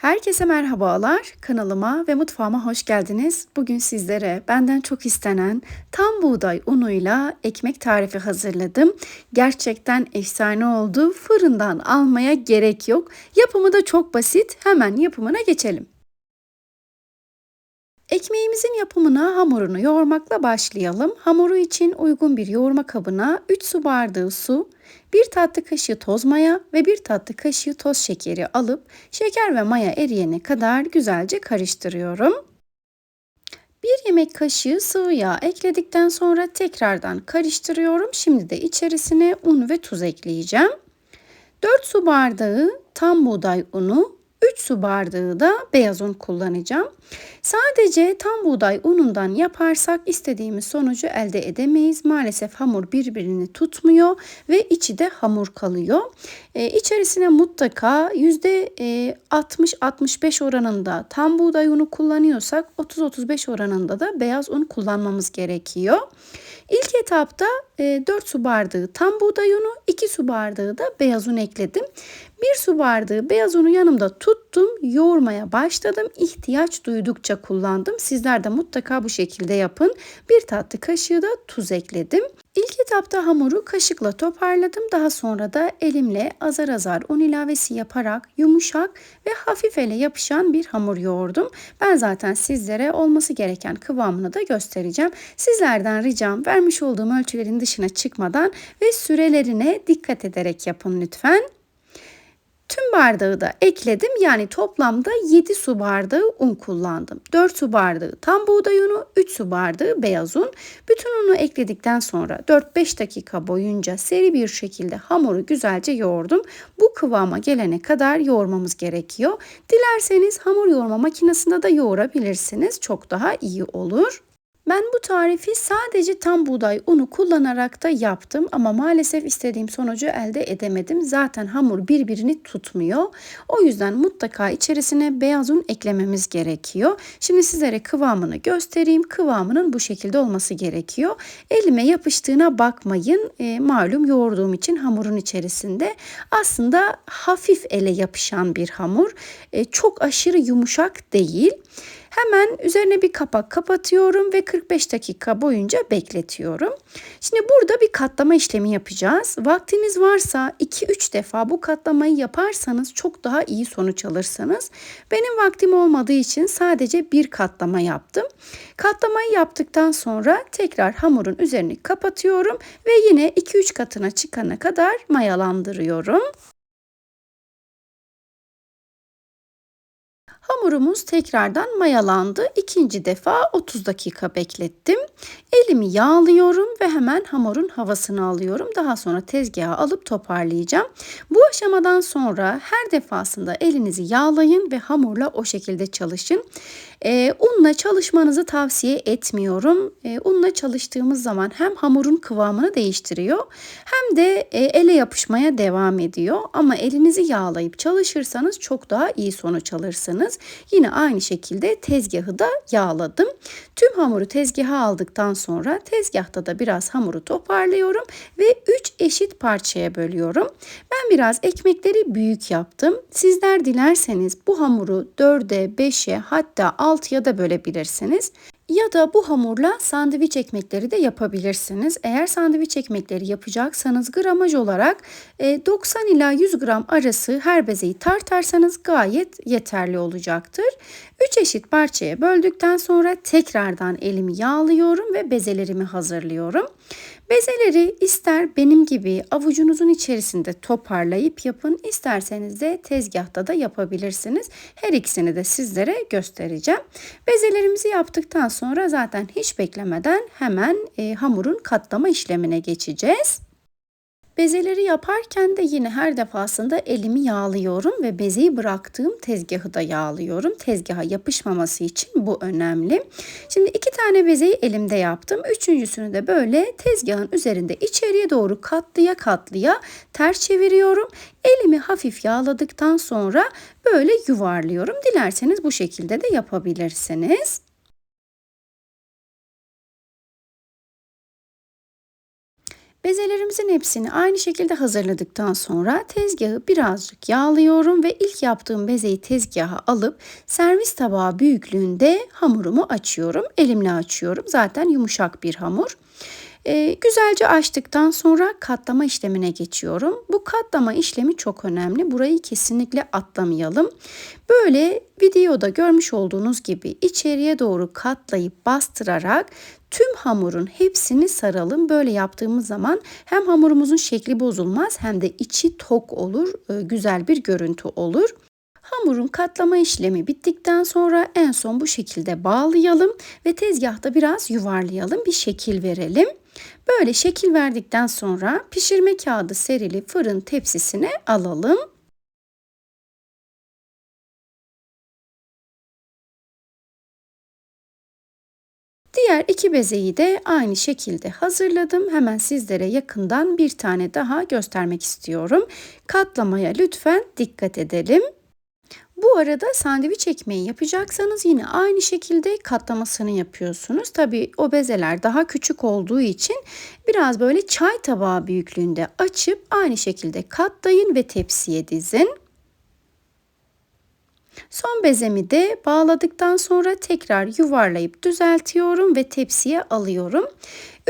Herkese merhabalar. Kanalıma ve mutfağıma hoş geldiniz. Bugün sizlere benden çok istenen tam buğday unuyla ekmek tarifi hazırladım. Gerçekten efsane oldu. Fırından almaya gerek yok. Yapımı da çok basit. Hemen yapımına geçelim. Ekmeğimizin yapımına hamurunu yoğurmakla başlayalım. Hamuru için uygun bir yoğurma kabına 3 su bardağı su, 1 tatlı kaşığı toz maya ve 1 tatlı kaşığı toz şekeri alıp şeker ve maya eriyene kadar güzelce karıştırıyorum. 1 yemek kaşığı sıvı yağ ekledikten sonra tekrardan karıştırıyorum. Şimdi de içerisine un ve tuz ekleyeceğim. 4 su bardağı tam buğday unu, 3 su bardağı da beyaz un kullanacağım. Sadece tam buğday unundan yaparsak istediğimiz sonucu elde edemeyiz. Maalesef hamur birbirini tutmuyor ve içi de hamur kalıyor. Ee, içerisine mutlaka %60-65 e, oranında tam buğday unu kullanıyorsak 30-35 oranında da beyaz un kullanmamız gerekiyor. İlk etapta 4 e, su bardağı tam buğday unu, 2 su bardağı da beyaz un ekledim. 1 su bardağı beyaz unu yanımda tuttum, yoğurmaya başladım. İhtiyaç duydukça kullandım. Sizler de mutlaka bu şekilde yapın. Bir tatlı kaşığı da tuz ekledim. İlk etapta hamuru kaşıkla toparladım. Daha sonra da elimle azar azar un ilavesi yaparak yumuşak ve hafif ele yapışan bir hamur yoğurdum. Ben zaten sizlere olması gereken kıvamını da göstereceğim. Sizlerden ricam vermiş olduğum ölçülerin dışına çıkmadan ve sürelerine dikkat ederek yapın lütfen. Tüm bardağı da ekledim. Yani toplamda 7 su bardağı un kullandım. 4 su bardağı tam buğday unu, 3 su bardağı beyaz un. Bütün unu ekledikten sonra 4-5 dakika boyunca seri bir şekilde hamuru güzelce yoğurdum. Bu kıvama gelene kadar yoğurmamız gerekiyor. Dilerseniz hamur yoğurma makinesinde de yoğurabilirsiniz. Çok daha iyi olur. Ben bu tarifi sadece tam buğday unu kullanarak da yaptım ama maalesef istediğim sonucu elde edemedim. Zaten hamur birbirini tutmuyor. O yüzden mutlaka içerisine beyaz un eklememiz gerekiyor. Şimdi sizlere kıvamını göstereyim. Kıvamının bu şekilde olması gerekiyor. Elime yapıştığına bakmayın. E, malum yoğurduğum için hamurun içerisinde aslında hafif ele yapışan bir hamur. E, çok aşırı yumuşak değil. Hemen üzerine bir kapak kapatıyorum ve 45 dakika boyunca bekletiyorum. Şimdi burada bir katlama işlemi yapacağız. Vaktiniz varsa 2-3 defa bu katlamayı yaparsanız çok daha iyi sonuç alırsınız. Benim vaktim olmadığı için sadece bir katlama yaptım. Katlamayı yaptıktan sonra tekrar hamurun üzerini kapatıyorum ve yine 2-3 katına çıkana kadar mayalandırıyorum. Hamurumuz tekrardan mayalandı. İkinci defa 30 dakika beklettim. Elimi yağlıyorum ve hemen hamurun havasını alıyorum. Daha sonra tezgaha alıp toparlayacağım. Bu aşamadan sonra her defasında elinizi yağlayın ve hamurla o şekilde çalışın. E, unla çalışmanızı tavsiye etmiyorum. E, unla çalıştığımız zaman hem hamurun kıvamını değiştiriyor hem de e, ele yapışmaya devam ediyor. Ama elinizi yağlayıp çalışırsanız çok daha iyi sonuç alırsınız. Yine aynı şekilde tezgahı da yağladım. Tüm hamuru tezgaha aldıktan sonra tezgahta da biraz hamuru toparlıyorum ve 3 eşit parçaya bölüyorum. Ben biraz ekmekleri büyük yaptım. Sizler dilerseniz bu hamuru 4'e, 5'e hatta 6'ya da bölebilirsiniz. Ya da bu hamurla sandviç ekmekleri de yapabilirsiniz. Eğer sandviç ekmekleri yapacaksanız gramaj olarak 90 e, ila 100 gram arası her bezeyi tartarsanız gayet yeterli olacaktır. 3 eşit parçaya böldükten sonra tekrardan elimi yağlıyorum ve bezelerimi hazırlıyorum. Bezeleri ister benim gibi avucunuzun içerisinde toparlayıp yapın, isterseniz de tezgahta da yapabilirsiniz. Her ikisini de sizlere göstereceğim. Bezelerimizi yaptıktan sonra zaten hiç beklemeden hemen e, hamurun katlama işlemine geçeceğiz. Bezeleri yaparken de yine her defasında elimi yağlıyorum ve bezeyi bıraktığım tezgahı da yağlıyorum. Tezgaha yapışmaması için bu önemli. Şimdi iki tane bezeyi elimde yaptım. Üçüncüsünü de böyle tezgahın üzerinde içeriye doğru katlıya katlıya ters çeviriyorum. Elimi hafif yağladıktan sonra böyle yuvarlıyorum. Dilerseniz bu şekilde de yapabilirsiniz. Bezelerimizin hepsini aynı şekilde hazırladıktan sonra tezgahı birazcık yağlıyorum ve ilk yaptığım bezeyi tezgaha alıp servis tabağı büyüklüğünde hamurumu açıyorum. Elimle açıyorum. Zaten yumuşak bir hamur. E, güzelce açtıktan sonra katlama işlemine geçiyorum. Bu katlama işlemi çok önemli. Burayı kesinlikle atlamayalım. Böyle videoda görmüş olduğunuz gibi içeriye doğru katlayıp bastırarak tüm hamurun hepsini saralım. Böyle yaptığımız zaman hem hamurumuzun şekli bozulmaz hem de içi tok olur, e, güzel bir görüntü olur. Hamurun katlama işlemi bittikten sonra en son bu şekilde bağlayalım ve tezgahta biraz yuvarlayalım, bir şekil verelim. Böyle şekil verdikten sonra pişirme kağıdı serili fırın tepsisine alalım. Diğer iki bezeyi de aynı şekilde hazırladım. Hemen sizlere yakından bir tane daha göstermek istiyorum. Katlamaya lütfen dikkat edelim. Bu arada sandviç ekmeği yapacaksanız yine aynı şekilde katlamasını yapıyorsunuz. Tabi o bezeler daha küçük olduğu için biraz böyle çay tabağı büyüklüğünde açıp aynı şekilde katlayın ve tepsiye dizin. Son bezemi de bağladıktan sonra tekrar yuvarlayıp düzeltiyorum ve tepsiye alıyorum.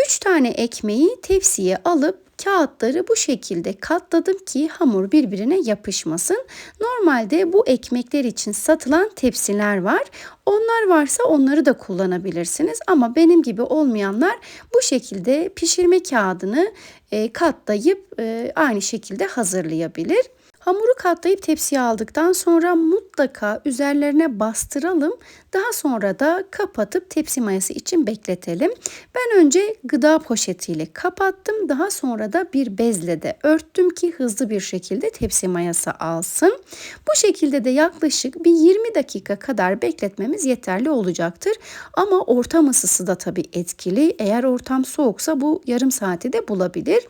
3 tane ekmeği tepsiye alıp kağıtları bu şekilde katladım ki hamur birbirine yapışmasın. Normalde bu ekmekler için satılan tepsiler var. Onlar varsa onları da kullanabilirsiniz ama benim gibi olmayanlar bu şekilde pişirme kağıdını e, katlayıp e, aynı şekilde hazırlayabilir. Hamuru katlayıp tepsiye aldıktan sonra mutlaka üzerlerine bastıralım. Daha sonra da kapatıp tepsi mayası için bekletelim. Ben önce gıda poşetiyle kapattım. Daha sonra da bir bezle de örttüm ki hızlı bir şekilde tepsi mayası alsın. Bu şekilde de yaklaşık bir 20 dakika kadar bekletmemiz yeterli olacaktır. Ama ortam ısısı da tabii etkili. Eğer ortam soğuksa bu yarım saati de bulabilir.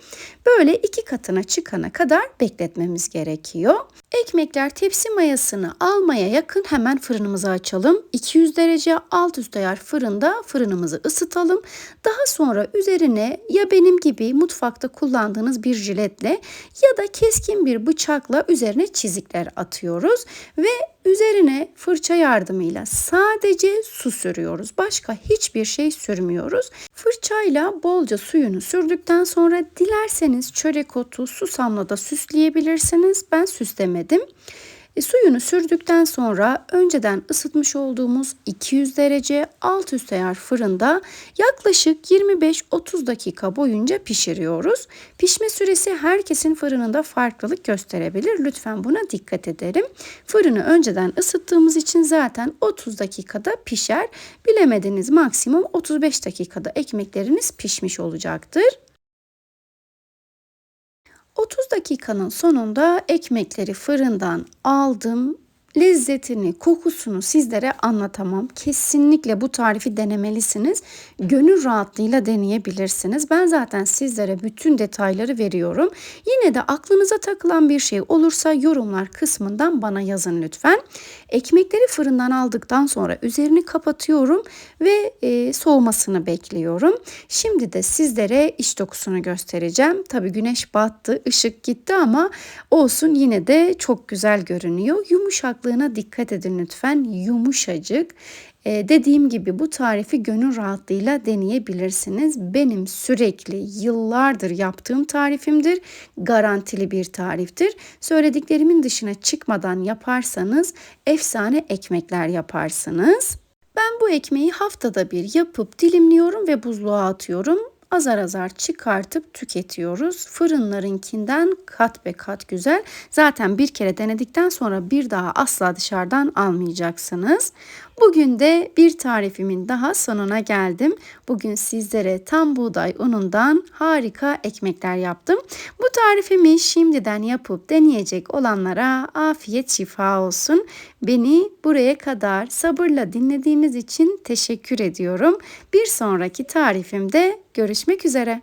Böyle iki katına çıkana kadar bekletmemiz gerekiyor. Ekmekler tepsi mayasını almaya yakın hemen fırınımızı açalım. 200 derece alt üst ayar fırında fırınımızı ısıtalım. Daha sonra üzerine ya benim gibi mutfakta kullandığınız bir jiletle ya da keskin bir bıçakla üzerine çizikler atıyoruz ve Üzerine fırça yardımıyla sadece su sürüyoruz. Başka hiçbir şey sürmüyoruz. Fırçayla bolca suyunu sürdükten sonra dilerseniz çörek otu, susamla da süsleyebilirsiniz. Ben süslemedim. E, suyunu sürdükten sonra önceden ısıtmış olduğumuz 200 derece alt üst ayar fırında yaklaşık 25-30 dakika boyunca pişiriyoruz. Pişme süresi herkesin fırınında farklılık gösterebilir. Lütfen buna dikkat edelim. Fırını önceden ısıttığımız için zaten 30 dakikada pişer. Bilemediniz maksimum 35 dakikada ekmekleriniz pişmiş olacaktır. 30 dakikanın sonunda ekmekleri fırından aldım lezzetini, kokusunu sizlere anlatamam. Kesinlikle bu tarifi denemelisiniz. Gönül rahatlığıyla deneyebilirsiniz. Ben zaten sizlere bütün detayları veriyorum. Yine de aklınıza takılan bir şey olursa yorumlar kısmından bana yazın lütfen. Ekmekleri fırından aldıktan sonra üzerini kapatıyorum ve e, soğumasını bekliyorum. Şimdi de sizlere iç dokusunu göstereceğim. Tabi güneş battı, ışık gitti ama olsun yine de çok güzel görünüyor. Yumuşak yumuşaklığına dikkat edin lütfen. Yumuşacık. Ee, dediğim gibi bu tarifi gönül rahatlığıyla deneyebilirsiniz. Benim sürekli yıllardır yaptığım tarifimdir. Garantili bir tariftir. Söylediklerimin dışına çıkmadan yaparsanız efsane ekmekler yaparsınız. Ben bu ekmeği haftada bir yapıp dilimliyorum ve buzluğa atıyorum azar azar çıkartıp tüketiyoruz. Fırınlarınkinden kat be kat güzel. Zaten bir kere denedikten sonra bir daha asla dışarıdan almayacaksınız. Bugün de bir tarifimin daha sonuna geldim. Bugün sizlere tam buğday unundan harika ekmekler yaptım. Bu tarifimi şimdiden yapıp deneyecek olanlara afiyet şifa olsun. Beni buraya kadar sabırla dinlediğiniz için teşekkür ediyorum. Bir sonraki tarifimde görüşmek üzere.